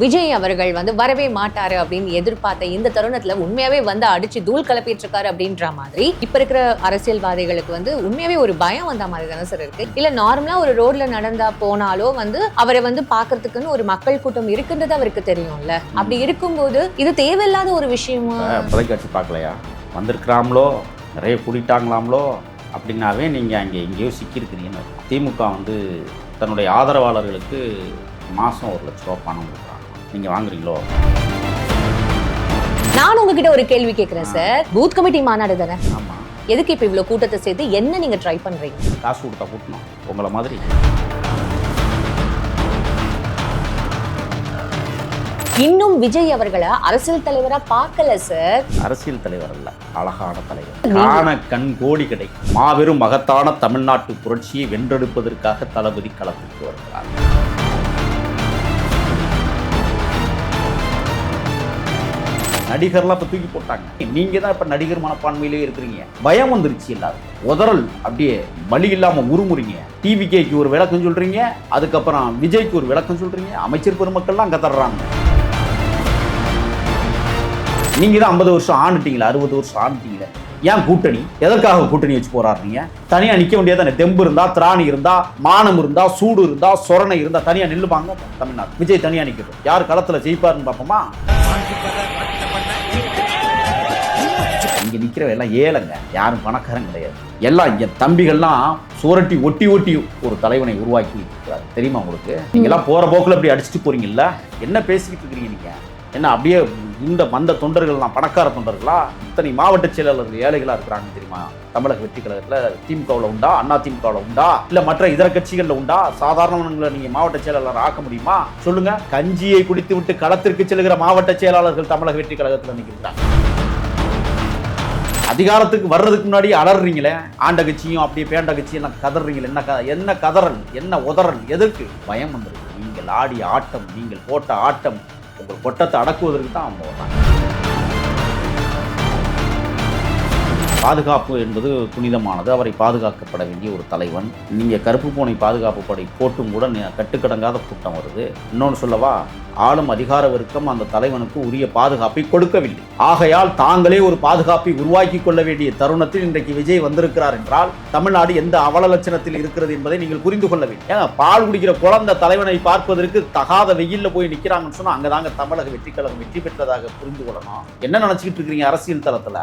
விஜய் அவர்கள் வந்து வரவே மாட்டாரு அப்படின்னு எதிர்பார்த்த இந்த தருணத்துல உண்மையாவே வந்து அடிச்சு தூள் கலப்பிட்டு இருக்காரு அப்படின்ற மாதிரி இப்ப இருக்கிற அரசியல்வாதிகளுக்கு வந்து உண்மையாவே ஒரு பயம் வந்த மாதிரி தானே சார் இருக்கு. இல்ல நார்மலா ஒரு ரோட்ல நடந்தா போனாலோ வந்து அவரை வந்து பாக்குறதுக்குன்னு ஒரு மக்கள் கூட்டம் இருக்குன்றது அவருக்கு தெரியும்ல. அப்படி இருக்கும்போது இது தேவையில்லாத ஒரு விஷயமா? தொலைக்காட்சி பார்க்கலையா? வந்திருக்கிறாங்களோ நிறைய கூட்டிட்டாங்களாம்லோ அப்படின்னாவே நீங்கள் அங்கே எங்கேயோ சிக்கியிருக்கிறீங்கன்னு திமுக வந்து தன்னுடைய ஆதரவாளர்களுக்கு மாதம் ஒரு லட்ச ரூபா பணம் கொடுக்குறாங்க. நீங்கள் வாங்குறீங்களோ? நான் உங்ககிட்ட ஒரு கேள்வி கேட்கிறேன் சார் பூத் கமிட்டி மாநாடு தானே? ஆமாம் எதுக்கு இப்ப இவ்வளவு கூட்டத்தை சேர்த்து என்ன நீங்க ட்ரை பண்றீங்க? காசு கொடுத்தா கூட்டணும். உங்களை மாதிரி. இன்னும் விஜய் அவர்களை அரசியல் தலைவரா பார்க்கல சார் அரசியல் தலைவர் அல்ல அழகான தலைவர். காண கண் கோடி கிடை மாபெரும் மகத்தான தமிழ்நாட்டு புரட்சியை வென்றெடுப்பதற்காக தளபதி களத்துக்கு வருகிறார். நடிகர்லாம் இப்போ தூக்கி போட்டாங்க. நீங்க தான் இப்போ நடிகர் மனப்பான்மையிலே இருக்கிறீங்க. பயம் வந்துருச்சு எல்லாரும். உதறல் அப்படியே வழி இல்லாம உருமுறீங்க டிவிகேக்கு ஒரு விளக்கம் சொல்றீங்க அதுக்கப்புறம் விஜய்க்கு ஒரு விளக்கம் சொல்றீங்க அமைச்சர் பெருமக்கள்லாம் அங்கே தர்றாங்க. நீங்க தான் ஐம்பது வருஷம் ஆண்டுட்டீங்களா அறுபது வருஷம் ஆண்டுட்டீங்களே. ஏன் கூட்டணி? எதற்காக கூட்டணி வச்சு போராடுறீங்க? தனியா நிக்க வேண்டியதானே? தெம்பு இருந்தா திராணி இருந்தா மானம் இருந்தா சூடு இருந்தா சொரணை இருந்தா தனியா நில்லுவாங்க தமிழ்நாடு. விஜய் தனியா நிற்கிறது யார் களத்துல ஜெயிப்பாருன்னு பார்ப்போமா இங்கே நிற்கிறவ எல்லாம் ஏழைங்க. யாரும் பணக்காரன் கிடையாது. எல்லாம் இங்கே தம்பிகள்லாம் சுரட்டி ஒட்டி ஒட்டி ஒரு தலைவனை உருவாக்கி இருக்கிறார். தெரியுமா உங்களுக்கு? நீங்களாம் போகிற போக்கில் அப்படி அடிச்சுட்டு போகிறீங்களா என்ன பேசிக்கிட்டு இருக்கிறீங்க நீங்கள் என்ன அப்படியே இந்த மந்த தொண்டர்கள்லாம் பணக்கார தொண்டர்களா? இத்தனை மாவட்ட செயலாளர்கள் ஏழைகளாக இருக்கிறாங்க தெரியுமா? தமிழக வெற்றி கழகத்தில் திமுகவில் உண்டா? அண்ணா திமுகவில் உண்டா? இல்லை மற்ற இதர கட்சிகளில் உண்டா? சாதாரணவங்களை நீங்கள் மாவட்ட செயலாளர் ஆக்க முடியுமா? சொல்லுங்க. கஞ்சியை குடித்து விட்டு களத்திற்கு செல்கிற மாவட்ட செயலாளர்கள் தமிழக வெற்றி கழகத்தில் நிற்கிறாங்க. அதிகாரத்துக்கு வர்றதுக்கு முன்னாடி அலறீங்களே? ஆண்ட கட்சியும் அப்படியே பேண்ட கட்சியும் எல்லாம் கதறீங்களே? என்ன க என்ன கதறல்? என்ன உதறல்? எதற்கு பயம் வந்துருக்கு நீங்கள் ஆடிய ஆட்டம் நீங்கள் போட்ட ஆட்டம் உங்கள் கொட்டத்தை அடக்குவதற்கு தான் அவங்க வர்றாங்க. பாதுகாப்பு என்பது புனிதமானது. அவரை பாதுகாக்கப்பட வேண்டிய ஒரு தலைவன். நீங்கள் கருப்பு பூனை பாதுகாப்பு படை போட்டும் கூட கட்டுக்கடங்காத கூட்டம் வருது. இன்னொன்று சொல்லவா ஆளும் அதிகார வர்க்கம் அந்த தலைவனுக்கு உரிய பாதுகாப்பை கொடுக்கவில்லை. ஆகையால் தாங்களே ஒரு பாதுகாப்பை உருவாக்கி கொள்ள வேண்டிய தருணத்தில் இன்றைக்கு விஜய் வந்திருக்கிறார் என்றால் தமிழ்நாடு எந்த அவல லட்சணத்தில் இருக்கிறது என்பதை நீங்கள் புரிந்து கொள்ள வேண்டும். ஏன்னா பால் குடிக்கிற குழந்தை தலைவனை பார்ப்பதற்கு தகாத வெயிலில் போய் நிற்கிறாங்கன்னு சொன்னால் அங்கே தாங்க தமிழக வெற்றி கழகம் வெற்றி பெற்றதாக புரிந்து கொள்ளணும். என்ன நினச்சிக்கிட்டு இருக்கிறீங்க அரசியல் தளத்தில்?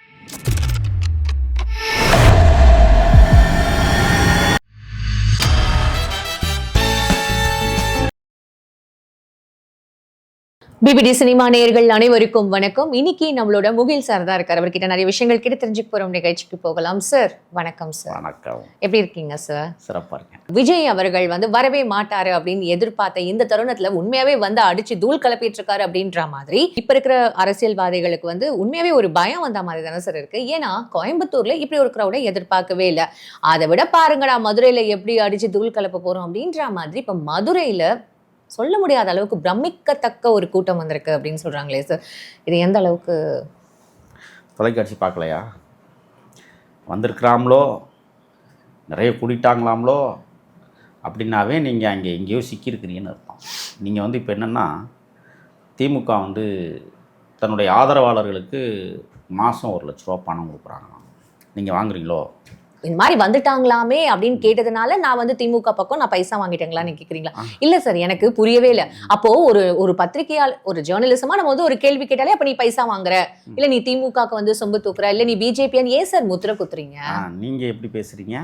பிபிடி சினிமா நேயர்கள் அனைவருக்கும் வணக்கம். இன்னைக்கு நம்மளோட முகில் சார் தான் இருக்கார். அவர்கிட்ட நிறைய விஷயங்கள் கிட்ட தெரிஞ்சுக்க போறோம். நிகழ்ச்சிக்கு போகலாம். சார் வணக்கம் சார் வணக்கம். எப்படி இருக்கீங்க சார் சிறப்பா இருக்கேன். விஜய் அவர்கள் வந்து வரவே மாட்டாரு அப்படின்னு எதிர்பார்த்த இந்த தருணத்துல உண்மையாவே வந்து அடிச்சு தூள் கிளப்பிட்டு இருக்காரு அப்படின்ற மாதிரி இப்ப இருக்கிற அரசியல்வாதிகளுக்கு வந்து உண்மையாவே ஒரு பயம் வந்த மாதிரி தானே சார் இருக்கு. ஏன்னா கோயம்புத்தூர்ல இப்படி ஒரு crowd-ஐ எதிர்பார்க்கவே இல்லை. அதை விட பாருங்கடா மதுரையில எப்படி அடிச்சு தூள் கிளப்ப போறோம் அப்படின்ற மாதிரி இப்ப மதுரையில சொல்ல முடியாத அளவுக்கு பிரமிக்கத்தக்க ஒரு கூட்டம் வந்திருக்கு அப்படின்னு சொல்கிறாங்களே சார் இது எந்த அளவுக்கு? தொலைக்காட்சி பார்க்கலையா? வந்திருக்கிறாங்களோ நிறைய கூட்டிட்டாங்களாம்லோ அப்படின்னாவே நீங்கள் அங்கே எங்கேயோ சிக்கியிருக்கிறீங்கன்னு அர்த்தம். நீங்கள் வந்து இப்போ என்னென்னா திமுக வந்து தன்னுடைய ஆதரவாளர்களுக்கு மாதம் ஒரு லட்ச ரூபா பணம் கொடுக்குறாங்க நீங்கள் வாங்குறீங்களோ? இந்த மாதிரி வந்துட்டாங்களாமே அப்படின்னு கேட்டதுனால நான் வந்து திமுக பக்கம் நான் பைசா வாங்கிட்டேங்களான்னு கேக்குறீங்களா? ஆ. இல்ல சார் எனக்கு புரியவே இல்லை. அப்போ ஒரு ஒரு பத்திரிகையால் ஒரு ஜேர்னலிசமா நம்ம வந்து ஒரு கேள்வி கேட்டாலே அப்ப நீ பைசா வாங்குற? இல்ல நீ திமுகக்கு வந்து சொம்பு தூக்குற? இல்ல நீ பிஜேபியான்னு ஏன் சார் முத்திர குத்துறீங்க? நீங்கள் எப்படி பேசுகிறீங்க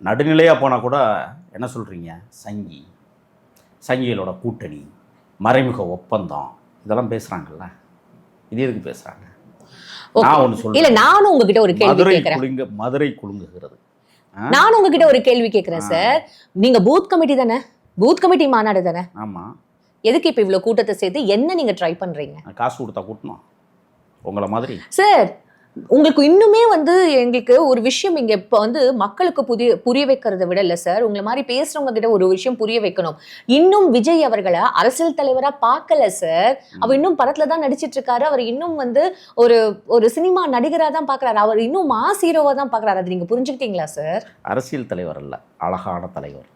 நடுநிலையாக போனால் கூட என்ன சொல்கிறீங்க சங்கி. சங்கிகளோட கூட்டணி மறைமுக ஒப்பந்தம். இதெல்லாம் பேசுகிறாங்கல்ல இது எதுக்கு பேசுகிறாங்க நான் ஒன்று இல்ல நானும் உங்ககிட்ட ஒரு கேள்வி மதுரை குலுங்குகிறது. ஆ? நானும் உங்ககிட்ட ஒரு கேள்வி கேக்குறேன் ஆ. சார். நீங்க பூத் கமிட்டி தானே? பூத் கமிட்டி மாநாடு தானே? ஆமா. எதுக்கு இப்ப இவ்வளவு கூட்டத்தை சேர்த்து என்ன நீங்க ட்ரை பண்றீங்க? காசு கொடுத்தா கூட்டணும். உங்களை மாதிரி. சார் உங்களுக்கு இன்னுமே வந்து எங்களுக்கு ஒரு விஷயம் இங்க இப்ப வந்து மக்களுக்கு புதிய புரிய வைக்கிறத விட இல்ல சார். உங்களை மாதிரி பேசுறவங்க கிட்ட ஒரு விஷயம் புரிய வைக்கணும். இன்னும் விஜய் அவர்களை அரசியல் தலைவரா பார்க்கல சார். அவர் இன்னும் படத்துல தான் நடிச்சிட்டு இருக்காரு. அவர் இன்னும் வந்து ஒரு ஒரு சினிமா நடிகரா தான் பாக்குறாரு அவர் இன்னும் மாஸ் ஹீரோவா தான் பாக்குறாரு அது நீங்க புரிஞ்சுக்கிட்டீங்களா சார்? அரசியல் தலைவர் அல்ல அழகான தலைவர்.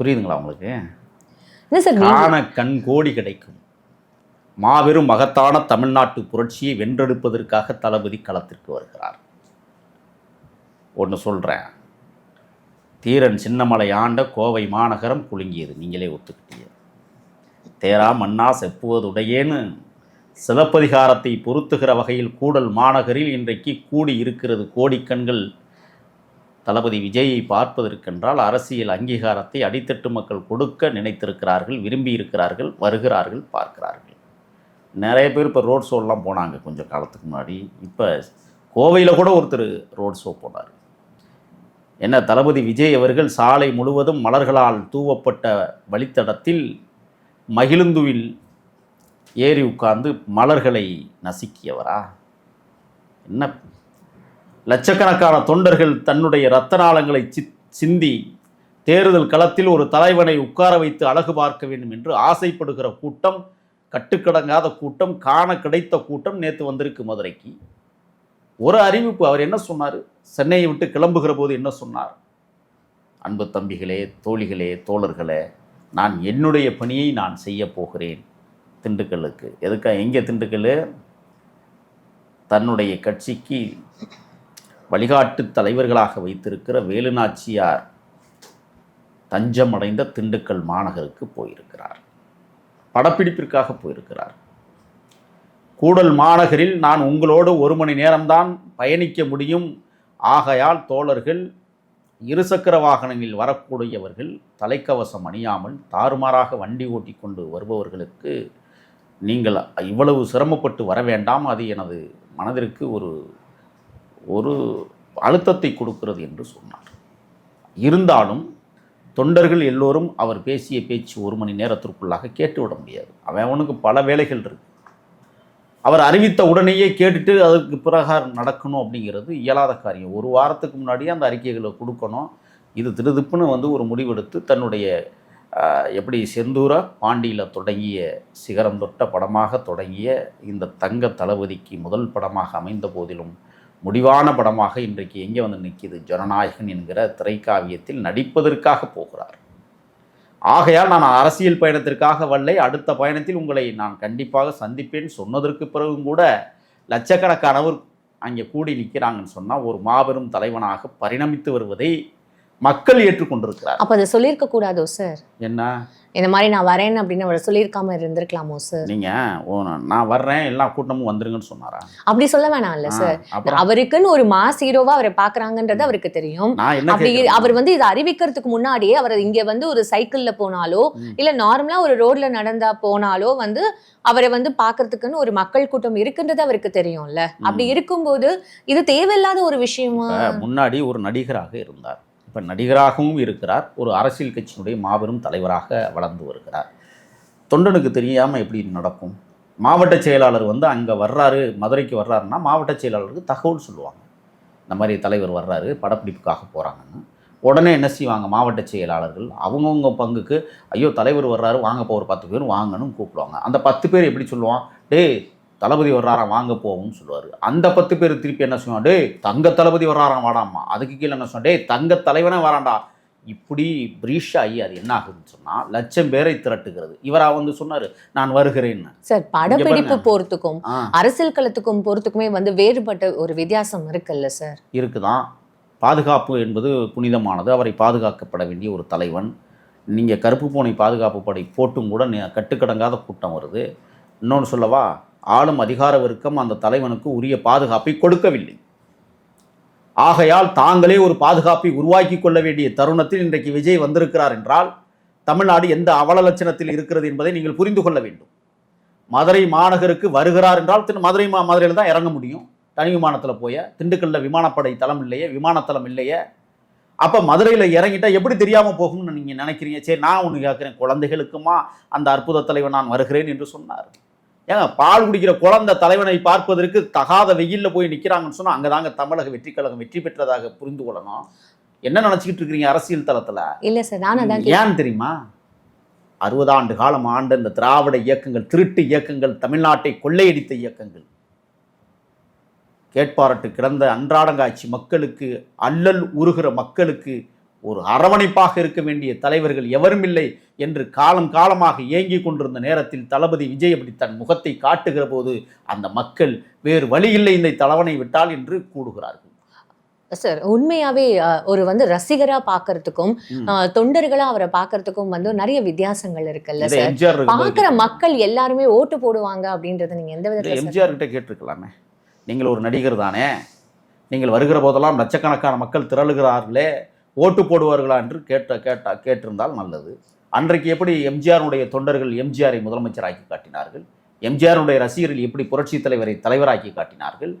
புரியுதுங்களா உங்களுக்கு? என்ன சார் கண் கோடி கிடைக்கும். மாபெரும் மகத்தான தமிழ்நாட்டு புரட்சியை வென்றெடுப்பதற்காக தளபதி களத்திற்கு வருகிறார். ஒன்று சொல்கிறேன் தீரன் சின்னமலை ஆண்ட கோவை மாநகரம் குலுங்கியது. நீங்களே ஒத்துக்கிட்டீங்க. தேரா மன்னா செப்புவதுடையேன்னு சிலப்பதிகாரத்தை பொருத்துகிற வகையில் கூடல் மாநகரில் இன்றைக்கு கூடி இருக்கிறது கோடிக்கண்கள் தளபதி விஜயை பார்ப்பதற்கென்றால் அரசியல் அங்கீகாரத்தை அடித்தட்டு மக்கள் கொடுக்க நினைத்திருக்கிறார்கள் விரும்பியிருக்கிறார்கள் வருகிறார்கள் பார்க்கிறார்கள். நிறைய பேர் இப்போ ரோட் ஷோலாம் போனாங்க கொஞ்சம் காலத்துக்கு முன்னாடி. இப்போ கோவையில் கூட ஒருத்தர் ரோட் ஷோ போனார். என்ன தளபதி விஜய் அவர்கள் சாலை முழுவதும் மலர்களால் தூவப்பட்ட வழித்தடத்தில் மகிழுந்துவில் ஏறி உட்கார்ந்து மலர்களை நசுக்கியவரா? என்ன? லட்சக்கணக்கான தொண்டர்கள் தன்னுடைய இரத்த நாளங்களை சி சிந்தி தேர்தல் களத்தில் ஒரு தலைவனை உட்கார வைத்து அழகு பார்க்க வேண்டும் என்று ஆசைப்படுகிற கூட்டம் கட்டுக்கடங்காத கூட்டம் காண கிடைத்த கூட்டம் நேற்று வந்திருக்கு மதுரைக்கு. ஒரு அறிவிப்பு அவர் என்ன சொன்னார்? சென்னையை விட்டு கிளம்புகிற போது என்ன சொன்னார்? அன்பு தம்பிகளே தோழிகளே தோழர்களே நான் என்னுடைய பணியை நான் செய்ய போகிறேன். திண்டுக்கல்லுக்கு. எதுக்கா எங்கே திண்டுக்கல் தன்னுடைய கட்சிக்கு வழிகாட்டு தலைவர்களாக வைத்திருக்கிற வேலுநாச்சியார் தஞ்சமடைந்த திண்டுக்கல் மாநகருக்கு போயிருக்கிறார். படப்பிடிப்பிற்காக போயிருக்கிறார். கூடல் மாநகரில் நான் உங்களோடு ஒரு மணி நேரம்தான் பயணிக்க முடியும். ஆகையால் தோழர்கள் இருசக்கர வாகனங்களில் வரக்கூடியவர்கள் தலைக்கவசம் அணியாமல் தாறுமாறாக வண்டி ஓட்டி கொண்டு வருபவர்களுக்கு நீங்கள் இவ்வளவு சிரமப்பட்டு வர வேண்டாம். அது எனது மனதிற்கு ஒரு ஒரு அழுத்தத்தை கொடுக்கிறது என்று சொன்னார். இருந்தாலும் தொண்டர்கள் எல்லோரும் அவர் பேசிய பேச்சு ஒரு மணி நேரத்திற்குள்ளாக கேட்டுவிட முடியாது. அவன் அவனுக்கு பல வேலைகள் இருக்கு. அவர் அறிவித்த உடனேயே கேட்டுட்டு அதுக்கு பிரகாரம் நடக்கணும் அப்படிங்கிறது இயலாத காரியம். ஒரு வாரத்துக்கு முன்னாடியே அந்த அறிக்கைகளை கொடுக்கணும். இது திருதுப்புன்னு வந்து ஒரு முடிவெடுத்து தன்னுடைய எப்படி செந்தூர பாண்டியில் தொடங்கிய சிகரம் தொட்ட படமாக தொடங்கிய இந்த தங்க தளபதிக்கு முதல் படமாக அமைந்த போதிலும் முடிவான படமாக இன்றைக்கு எங்கே வந்து நிற்கிது? ஜனநாயகன் என்கிற திரைக்காவியத்தில் நடிப்பதற்காக போகிறார். ஆகையால் நான் அரசியல் பயணத்திற்காக வல்லை அடுத்த பயணத்தில் உங்களை நான் கண்டிப்பாக சந்திப்பேன். சொன்னதற்கு பிறகும் கூட லட்சக்கணக்கானவர் அங்கே கூடி நிற்கிறாங்கன்னு சொன்னால் ஒரு மாபெரும் தலைவனாக பரிணமித்து வருவதை மக்கள் ஏற்றுக்கொண்டிருக்கிறார். அப்ப அதை சொல்லியிருக்க கூடாதோ சார் என்ன? இந்த மாதிரி நான் வரேன் அப்படின்னு அவர் சொல்லியிருக்காம இருந்திருக்கலாமோ சார் நீங்கள் ஓ நான் வர்றேன் எல்லா கூட்டமும் வந்துருங்கன்னு சொன்னாரா? அப்படி சொல்ல வேணாம்ல சார் ஆ, அப்புறம்? அவருக்குன்னு ஒரு மாஸ் ஹீரோவா அவரை பாக்குறாங்கன்றது அவருக்கு தெரியும். அப்படி? அவர் வந்து இதை அறிவிக்கிறதுக்கு முன்னாடியே அவர் இங்க வந்து ஒரு சைக்கிள்ல போனாலோ. இல்ல நார்மலா ஒரு ரோட்ல நடந்தா போனாலோ வந்து அவரை வந்து பாக்குறதுக்குன்னு ஒரு மக்கள் கூட்டம் இருக்குன்றது அவருக்கு தெரியும்ல. அப்படி இருக்கும்போது இது தேவையில்லாத ஒரு விஷயமா? முன்னாடி ஒரு நடிகராக இருந்தார். இப்போ நடிகராகவும் இருக்கிறார். ஒரு அரசியல் கட்சியினுடைய மாபெரும் தலைவராக வளர்ந்து வருகிறார். தொண்டனுக்கு தெரியாமல் எப்படி நடக்கும்? மாவட்ட செயலாளர் வந்து அங்கே வர்றாரு மதுரைக்கு வர்றாருன்னா மாவட்ட செயலாளருக்கு தகவல் சொல்லுவாங்க. இந்த மாதிரி தலைவர் வர்றாரு படப்பிடிப்புக்காக போகிறாங்கன்னு உடனே என்ன செய்வாங்க மாவட்ட செயலாளர்கள்? அவங்கவுங்க பங்குக்கு ஐயோ தலைவர் வர்றாரு வாங்க ஒரு பத்து பேர் வாங்கன்னு கூப்பிடுவாங்க. அந்த பத்து பேர் எப்படி சொல்லுவான்? டேய் தளபதி வர்றாராம் வாங்க போவோம்னு சொல்லுவார். அந்த பத்து பேர் திருப்பி என்ன சொல்லுவான் டேய் தங்க தளபதி வர்றாராம் வாடாம்மா. அதுக்கு கீழே என்ன சொன்னா டேய் தங்க தலைவனே வரான்டா இப்படி பிரீஷ் ஆகி அது என்ன ஆகுதுன்னு சொன்னால் லட்சம் பேரை திரட்டுகிறது. இவரா வந்து சொன்னார் நான் வருகிறேன்னு. சார் படப்பிடிப்பு ஆ. அரசியல் களத்துக்கும் போறதுக்குமே வந்து வேறுபட்ட ஒரு வித்தியாசம் இருக்குல்ல சார்? இருக்குதான். பாதுகாப்பு என்பது புனிதமானது. அவரை பாதுகாக்கப்பட வேண்டிய ஒரு தலைவன். நீங்கள் கருப்பு பூனை பாதுகாப்பு படை போட்டும் கூட கட்டுக்கடங்காத கூட்டம் வருது. இன்னொன்று சொல்லவா? ஆளும் அதிகார வர்க்கம் அந்த தலைவனுக்கு உரிய பாதுகாப்பை கொடுக்கவில்லை. ஆகையால் தாங்களே ஒரு பாதுகாப்பை உருவாக்கி கொள்ள வேண்டிய தருணத்தில் இன்றைக்கு விஜய் வந்திருக்கிறார் என்றால் தமிழ்நாடு எந்த அவல லட்சணத்தில் இருக்கிறது என்பதை நீங்கள் புரிந்து கொள்ள வேண்டும். மதுரை மாநகருக்கு வருகிறார் என்றால் திரு மதுரை மா மதுரையில் தான் இறங்க முடியும். தனி விமானத்தில் போய திண்டுக்கல்ல விமானப்படை தளம் இல்லையே விமானத்தளம் இல்லையே. அப்போ மதுரையில் இறங்கிட்டா எப்படி தெரியாமல் போகும்னு நீங்கள் நினைக்கிறீங்க? சரி நான் ஒன்று கேட்குறேன் குழந்தைகளுக்குமா? அந்த அற்புத தலைவன் நான் வருகிறேன் என்று சொன்னார். ஏங்க பால் குடிக்கிற குழந்தை தலைவனை பார்ப்பதற்கு தகாத வெயிலில் போய் நிற்கிறாங்கன்னு சொன்னால் அங்கே தாங்க தமிழக வெற்றி கழகம் வெற்றி பெற்றதாக புரிந்து கொள்ளணும். என்ன நினச்சிக்கிட்டு இருக்கிறீங்க அரசியல் தளத்தில்? இல்ல சார் நான் ஏன் தெரியுமா? அறுபது ஆண்டு காலம் ஆண்ட இந்த திராவிட இயக்கங்கள் திருட்டு இயக்கங்கள் தமிழ்நாட்டை கொள்ளையடித்த இயக்கங்கள். கேட்பாரட்டு கிடந்த அன்றாடங்காட்சி மக்களுக்கு அல்லல் உருகிற மக்களுக்கு ஒரு அரவணைப்பாக இருக்க வேண்டிய தலைவர்கள் எவரும் இல்லை என்று காலம் காலமாக ஏங்கிக் கொண்டிருந்த நேரத்தில் தளபதி விஜய் அப்படி தன் முகத்தை காட்டுகிற போது அந்த மக்கள் வேறு வழி இல்லை இந்த தலைவனை விட்டால் என்று கூடுகிறார்கள் சார் உண்மையாவே ஒரு வந்து ரசிகரா பாக்குறதுக்கும் தொண்டர்களா அவரை பாக்குறதுக்கும் வந்து நிறைய வித்தியாசங்கள் இருக்குல்ல சார்? பாக்குற மக்கள் எல்லாருமே ஓட்டு போடுவாங்க அப்படின்றத நீங்க எந்த விதத்துல எம்ஜிஆர் கிட்ட கேட்டிருக்கலாமே. நீங்கள் ஒரு நடிகர் தானே. நீங்கள் வருகிற போதெல்லாம் லட்சக்கணக்கான மக்கள் திரளுகிறார்களே. ஓட்டு போடுவார்களா என்று கேட்ட கேட்டா கேட்டிருந்தால் நல்லது. அன்றைக்கு எப்படி எம்ஜிஆருடைய தொண்டர்கள் எம்ஜிஆரை முதலமைச்சராக்கி காட்டினார்கள்? எம்ஜிஆருடைய ரசிகர்கள் எப்படி புரட்சி தலைவரை தலைவராக்கி காட்டினார்கள்?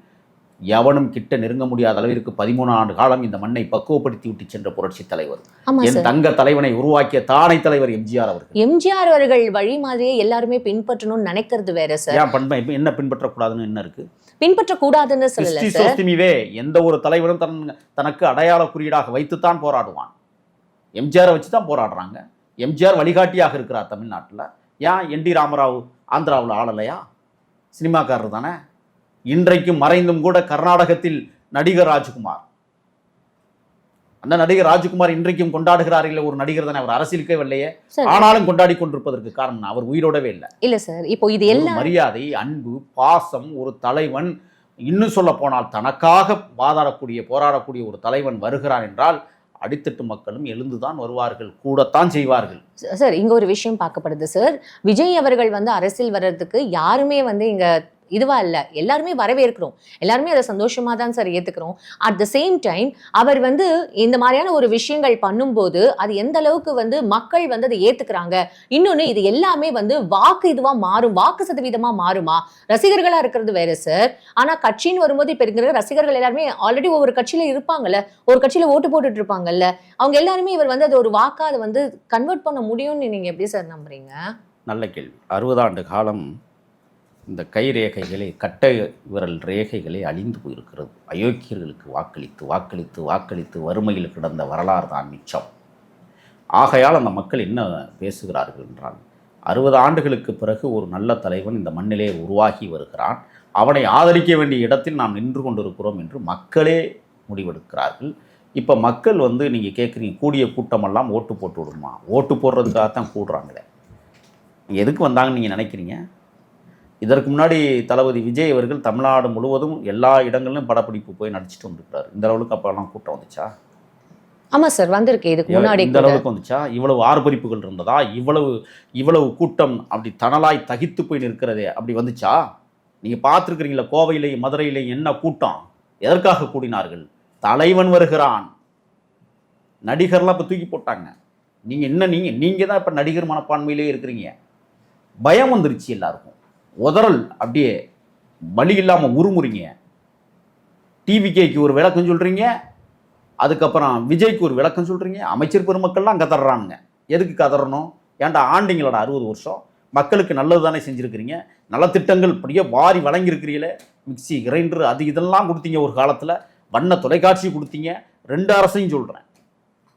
எவனும் கிட்ட நெருங்க முடியாத அளவிற்கு பதிமூணு ஆண்டு காலம் இந்த மண்ணை பக்குவப்படுத்தி விட்டு சென்ற புரட்சி தலைவர். என் தங்க தலைவனை உருவாக்கிய தானை தலைவர் எம்ஜிஆர் அவர்கள். எம்ஜிஆர் அவர்கள் வழி மாதிரியே எல்லாருமே பின்பற்றணும்னு நினைக்கிறது வேற சார். ஏன் பண்பை என்ன பின்பற்றக்கூடாதுன்னு என்ன இருக்கு? பின்பற்ற கூடாதுன்னு சொல்லல எந்த ஒரு தலைவரும் தன் தனக்கு அடையாள குறியீடாக வைத்துத்தான் போராடுவான். எம்ஜிஆரை வச்சு தான் போராடுறாங்க. எம்ஜிஆர் வழிகாட்டியாக இருக்கிறார் தமிழ்நாட்டில். ஏன் என் டி ராமராவ் ஆந்திராவில் ஆளலையா? சினிமாக்காரர் தானே. இன்றைக்கும் மறைந்தும் கூட கர்நாடகத்தில் நடிகர் ராஜ்குமார். அந்த நடிகர் ராஜ்குமார் இன்றைக்கும் கொண்டாடுகிறார்கள் ஒரு நடிகர் தானே அவர் அரசியலுக்கே வரலையே. ஆனாலும் கொண்டாடி கொண்டிருப்பதற்கு காரணம்? அவர் உயிரோடவே இல்லை. இல்ல சார் இப்போ இது எல்லாம் மரியாதை அன்பு பாசம் ஒரு தலைவன் இன்னும் சொல்ல போனால் தனக்காக வாதாடக்கூடிய போராடக்கூடிய ஒரு தலைவன் வருகிறான் என்றால் அடித்தட்டு மக்களும் எழுந்துதான் வருவார்கள் கூடத்தான் செய்வார்கள். சார் இங்க ஒரு விஷயம் பார்க்கப்படுது சார். விஜய் அவர்கள் வந்து அரசியல் வர்றதுக்கு யாருமே வந்து இங்க இதுவா இல்லை. எல்லாருமே வரவேற்கிறோம். எல்லாருமே அதை சந்தோஷமாக தான் சார் ஏற்றுக்கிறோம் அட் த சேம் டைம் அவர் வந்து இந்த மாதிரியான ஒரு விஷயங்கள் பண்ணும்போது அது எந்த அளவுக்கு வந்து மக்கள் வந்து அதை ஏற்றுக்கிறாங்க இன்னொன்று இது எல்லாமே வந்து வாக்கு இதுவாக மாறும். வாக்கு சதவீதமாக மாறுமா? ரசிகர்களாக இருக்கிறது வேற சார் ஆனால் கட்சின்னு வரும்போது இப்போ இருக்கிற ரசிகர்கள் எல்லாருமே ஆல்ரெடி ஒவ்வொரு கட்சியில இருப்பாங்கல்ல. ஒரு கட்சியில் ஓட்டு போட்டுட்டு இருப்பாங்கல்ல. அவங்க எல்லாருமே இவர் வந்து அது ஒரு வாக்காக அதை வந்து கன்வெர்ட் பண்ண முடியும்னு நீங்கள் எப்படி சார் நம்புறீங்க? நல்ல கேள்வி. அறுபதாண்டு காலம் இந்த கை ரேகைகளை கட்டை விரல் ரேகைகளை அழிந்து போயிருக்கிறது. அயோக்கியர்களுக்கு வாக்களித்து வாக்களித்து வாக்களித்து வறுமையில் கிடந்த வரலாறு தான் மிச்சம். ஆகையால் அந்த மக்கள் என்ன பேசுகிறார்கள் என்றால் அறுபது ஆண்டுகளுக்கு பிறகு ஒரு நல்ல தலைவன் இந்த மண்ணிலே உருவாகி வருகிறான். அவனை ஆதரிக்க வேண்டிய இடத்தில் நாம் நின்று கொண்டிருக்கிறோம் என்று மக்களே முடிவெடுக்கிறார்கள். இப்போ மக்கள் வந்து நீங்கள் கேட்குறீங்க கூடிய கூட்டமெல்லாம் ஓட்டு போட்டு விடுமா ஓட்டு போடுறதுக்காக தான் கூடுறாங்களே. எதுக்கு வந்தாங்கன்னு நீங்கள் நினைக்கிறீங்க? இதற்கு முன்னாடி தளபதி விஜய் அவர்கள் தமிழ்நாடு முழுவதும் எல்லா இடங்களிலும் படப்பிடிப்பு போய் நடிச்சிட்டு வந்திருக்கிறார். இந்த அளவுக்கு அப்போல்லாம் கூட்டம் வந்துச்சா? ஆமா சார் வந்திருக்கு. இதுக்கு முன்னாடி இந்த அளவுக்கு வந்துச்சா? இவ்வளவு ஆர்ப்பரிப்புகள் இருந்ததா? இவ்வளவு இவ்வளவு கூட்டம் அப்படி தணலாய் தகித்து போய் நிற்கிறதே அப்படி வந்துச்சா? நீங்க பார்த்துருக்கிறீங்களா கோவையிலையும் மதுரையிலையும் என்ன கூட்டம்? எதற்காக கூடினார்கள்? தலைவன் வருகிறான். நடிகர்லாம் இப்போ தூக்கி போட்டாங்க. நீங்க என்ன நீங்க நீங்க தான் இப்போ நடிகர் மனப்பான்மையிலே இருக்கிறீங்க. பயம் வந்துருச்சு எல்லாருக்கும். உதறல் அப்படியே வழி இல்லாமல் உருமுறீங்க. டிவிகேக்கு ஒரு விளக்கம் சொல்கிறீங்க அதுக்கப்புறம் விஜய்க்கு ஒரு விளக்கம் சொல்கிறீங்க அமைச்சர் பெருமக்கள்லாம் கதறானுங்க. எதுக்கு கதறணும்? ஏன்டா ஆண்டிங்களோட அறுபது வருஷம்? மக்களுக்கு நல்லது தானே செஞ்சுருக்கிறீங்க நலத்திட்டங்கள் இப்படியே வாரி வழங்கியிருக்கிறீங்களே? மிக்சி கிரைண்டர் அது இதெல்லாம் கொடுத்தீங்க ஒரு காலத்தில். வண்ண தொலைக்காட்சி கொடுத்தீங்க. ரெண்டு அரசையும் சொல்கிறேன்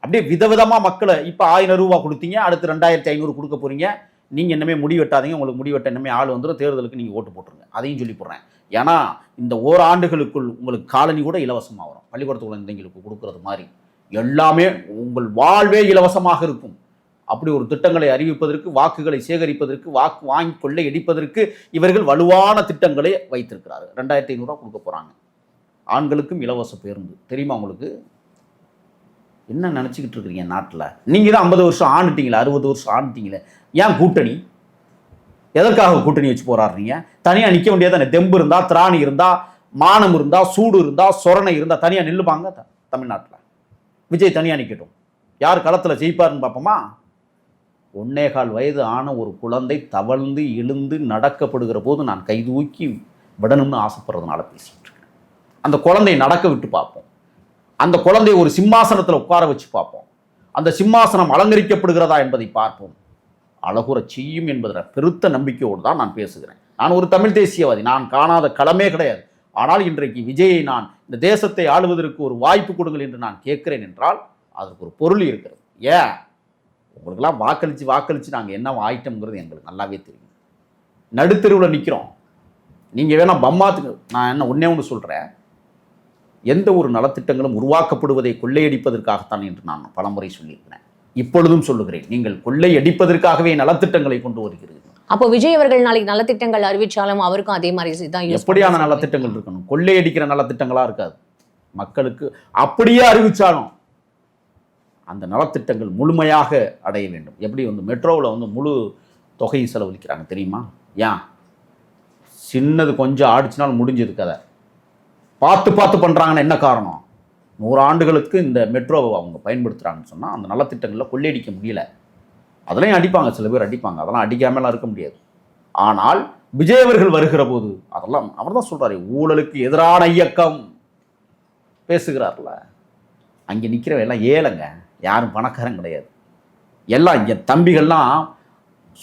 அப்படியே விதவிதமாக மக்களை இப்போ ஆயிரம் ரூபா கொடுத்தீங்க அடுத்து ரெண்டாயிரத்தி ஐநூறு கொடுக்க போகிறீங்க நீங்கள் என்னமே முடி வெட்டாதீங்க உங்களுக்கு முடி வெட்ட என்னமே ஆள் வந்துடும் தேர்தலுக்கு நீங்கள் ஓட்டு போட்டுருங்க. அதையும் சொல்லி போடுறேன். ஏன்னா இந்த ஓராண்டுகளுக்குள் உங்களுக்கு காலனி கூட இலவசமாக வரும். பள்ளிக்கூடத்து குழந்தைங்களுக்கு கொடுக்குறது மாதிரி. எல்லாமே உங்கள் வாழ்வே இலவசமாக இருக்கும். அப்படி ஒரு திட்டங்களை அறிவிப்பதற்கு வாக்குகளை சேகரிப்பதற்கு வாக்கு வாங்கி கொள்ளை அடிப்பதற்கு இவர்கள் வலுவான திட்டங்களை வைத்திருக்கிறார்கள். ரெண்டாயிரத்தி ஐநூறுரூவா கொடுக்க போகிறாங்க ஆண்களுக்கும் இலவச பேருந்து. தெரியுமா உங்களுக்கு? என்ன நினச்சிக்கிட்டு இருக்கிறீங்க நாட்டில்? நீங்கள் தான் ஐம்பது வருஷம் ஆண்டுட்டீங்களே அறுபது வருஷம் ஆண்டுட்டீங்களே. ஏன் கூட்டணி? எதற்காக கூட்டணி வச்சு போராடுறீங்க? தனியாக நிற்க முடியாதானே தெம்பு இருந்தால் திராணி இருந்தால் மானம் இருந்தால் சூடு இருந்தால் சொரணை இருந்தால் தனியாக நில்லுப்பாங்க த- தமிழ்நாட்டில். விஜய் தனியாக நிற்கட்டும் யார் களத்தில் ஜெயிப்பாருன்னு பார்ப்போமா ஒன்னே கால் வயது ஆன ஒரு குழந்தை தவழ்ந்து எழுந்து நடக்கப்படுகிற போது நான் கைதூக்கி விடணும்னு ஆசைப்படுறதுனால பேசிகிட்டு இருக்கேன். அந்த குழந்தையை நடக்க விட்டு பார்ப்போம் அந்த குழந்தையை ஒரு சிம்மாசனத்தில் உட்கார வச்சு பார்ப்போம். அந்த சிம்மாசனம் அலங்கரிக்கப்படுகிறதா என்பதை பார்ப்போம். அழகுற செய்யும் என்பதில் பெருத்த நம்பிக்கையோடு தான் நான் பேசுகிறேன். நான் ஒரு தமிழ் தேசியவாதி. நான் காணாத களமே கிடையாது. ஆனால் இன்றைக்கு விஜயை நான் இந்த தேசத்தை ஆளுவதற்கு ஒரு வாய்ப்பு கொடுங்கள் என்று நான் கேட்கிறேன் என்றால் அதற்கு ஒரு பொருள் இருக்கிறது. ஏன்? உங்களுக்கெல்லாம் வாக்களித்து வாக்களித்து நாங்கள் என்ன ஆயிட்டோம்ங்கிறது எங்களுக்கு நல்லாவே தெரியும். நடுத்தெருவில் நிற்கிறோம் நீங்கள் வேணால் பம்மாத்துக்கு நான் என்ன ஒன்றே ஒன்று சொல்கிறேன் எந்த ஒரு நலத்திட்டங்களும் உருவாக்கப்படுவதை கொள்ளையடிப்பதற்காகத்தான் என்று நான் பலமுறை சொல்லியிருக்கிறேன். இப்பொழுதும் சொல்லுகிறேன் நீங்கள் கொள்ளையடிப்பதற்காகவே நலத்திட்டங்களை கொண்டு வருகிறீர்கள். அப்போ விஜய் அவர்கள் நாளைக்கு நல்ல திட்டங்கள் அறிவிச்சாலும் அவருக்கும் அதே மாதிரி தான் எப்படியான நலத்திட்டங்கள் இருக்கணும்? கொள்ளையடிக்கிற நலத்திட்டங்களா இருக்காது. மக்களுக்கு அப்படியே அறிவிச்சாலும் அந்த நலத்திட்டங்கள் முழுமையாக அடைய வேண்டும். எப்படி வந்து மெட்ரோவில் வந்து முழு தொகையை செலவழிக்கிறாங்க தெரியுமா? ஏன்? சின்னது கொஞ்சம் ஆடிச்சினால் முடிஞ்சது கதை பார்த்து பார்த்து பண்ணுறாங்கன்னா என்ன காரணம்? நூறு ஆண்டுகளுக்கு இந்த மெட்ரோவை அவங்க பயன்படுத்துகிறாங்கன்னு சொன்னால் அந்த நலத்திட்டங்களில் கொள்ளையடிக்க முடியல. அதெல்லாம் அடிப்பாங்க சில பேர் அடிப்பாங்க. அதெல்லாம் அடிக்காமலாம் இருக்க முடியாது. ஆனால் விஜய் அவர்கள் வருகிற போது அதெல்லாம் அவர் தான் சொல்கிறாரு ஊழலுக்கு எதிரான இயக்கம். பேசுகிறார்ல. அங்கே நிற்கிறவ எல்லாம் ஏழைங்க. யாரும் பணக்காரன் கிடையாது. எல்லாம் இங்கே தம்பிகள்லாம்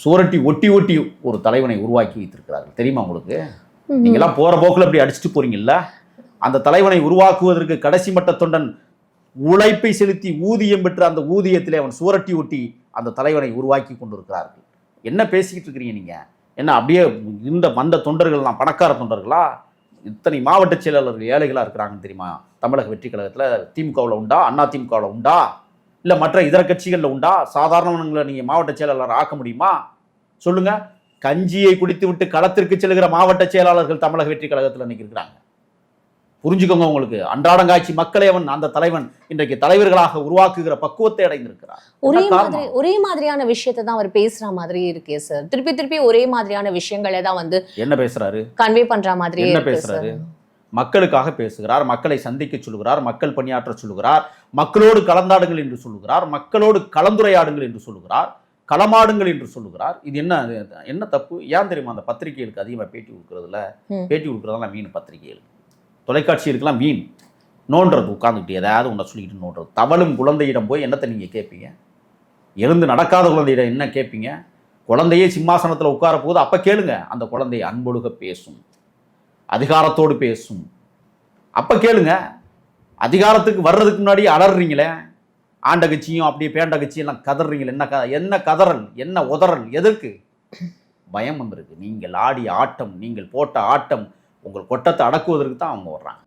சுரட்டி ஒட்டி ஒட்டி ஒரு தலைவனை உருவாக்கி வைத்திருக்கிறார்கள். தெரியுமா உங்களுக்கு? நீங்களாம் போகிற போக்கில் அப்படி அடிச்சுட்டு போறீங்கல்ல? அந்த தலைவனை உருவாக்குவதற்கு கடைசி மட்ட தொண்டன் உழைப்பை செலுத்தி ஊதியம் பெற்று அந்த ஊதியத்திலே அவன் சுவரட்டி ஒட்டி அந்த தலைவனை உருவாக்கி கொண்டிருக்கிறார்கள். என்ன பேசிக்கிட்டு இருக்கிறீங்க நீங்கள் என்ன அப்படியே இந்த வந்த தொண்டர்கள்லாம் பணக்கார தொண்டர்களா? இத்தனை மாவட்ட செயலாளர்கள் ஏழைகளாக இருக்கிறாங்கன்னு தெரியுமா? தமிழக வெற்றி கழகத்தில் திமுகவில் உண்டா? அண்ணா திமுகவில் உண்டா? இல்லை மற்ற இதர கட்சிகளில் உண்டா? சாதாரணவங்களை நீங்கள் மாவட்ட செயலாளர் ஆக்க முடியுமா? சொல்லுங்கள் கஞ்சியை குடித்து விட்டு களத்திற்கு செல்கிற மாவட்ட செயலாளர்கள் தமிழக வெற்றி கழகத்தில் இன்னைக்கு இருக்கிறாங்க. புரிஞ்சுக்கோங்க உங்களுக்கு. அன்றாடங்காட்சி மக்களை அவன் அந்த தலைவன் இன்றைக்கு தலைவர்களாக உருவாக்குகிற பக்குவத்தை அடைந்திருக்கிறார். ஒரே? மாதிரி ஒரே மாதிரியான விஷயத்தை தான் அவர் பேசுற மாதிரி இருக்கே சார் திருப்பி திருப்பி ஒரே மாதிரியான விஷயங்களை தான் வந்து என்ன பேசுறாரு? கன்வே பண்ற மாதிரியே என்ன பேசுறாரு? மக்களுக்காக பேசுகிறார் மக்களை சந்திக்க சொல்லுகிறார் மக்கள் பணியாற்ற சொல்லுகிறார் மக்களோடு கலந்தாடுங்கள் என்று சொல்லுகிறார் மக்களோடு கலந்துரையாடுங்கள் என்று சொல்லுகிறார் களமாடுங்கள் என்று சொல்லுகிறார். இது என்ன என்ன தப்பு? ஏன் தெரியுமா அந்த பத்திரிகைகளுக்கு அதிகமாக பேட்டி கொடுக்கறதுல. பேட்டி கொடுக்குறதெல்லாம் மீன் தொலைக்காட்சி இருக்கலாம் மீன் நோன்றது உட்காந்துக்கிட்டு ஏதாவது ஒன்றை சொல்லிக்கிட்டு நோன்றது தவளும் குழந்தையிடம் போய் என்னத்தை நீங்கள் கேட்பீங்க? எழுந்து நடக்காத குழந்தையிடம் என்ன கேட்பீங்க? குழந்தையே சிம்மாசனத்தில் உட்கார போது அப்போ கேளுங்க. அந்த குழந்தை அன்பொழுக பேசும். அதிகாரத்தோடு பேசும். அப்போ கேளுங்க. அதிகாரத்துக்கு வர்றதுக்கு முன்னாடி அலறீங்களே? ஆண்ட கட்சியும் அப்படியே பேண்ட கட்சியும் எல்லாம் கதறீங்களே? என்ன க என்ன கதறல்? என்ன உதறல்? எதற்கு? பயம் வந்திருக்கு. நீங்கள் ஆடிய ஆட்டம் நீங்கள் போட்ட ஆட்டம் உங்கள் கொட்டத்தை அடக்குவதற்கு தான் அவங்க வர்றாங்க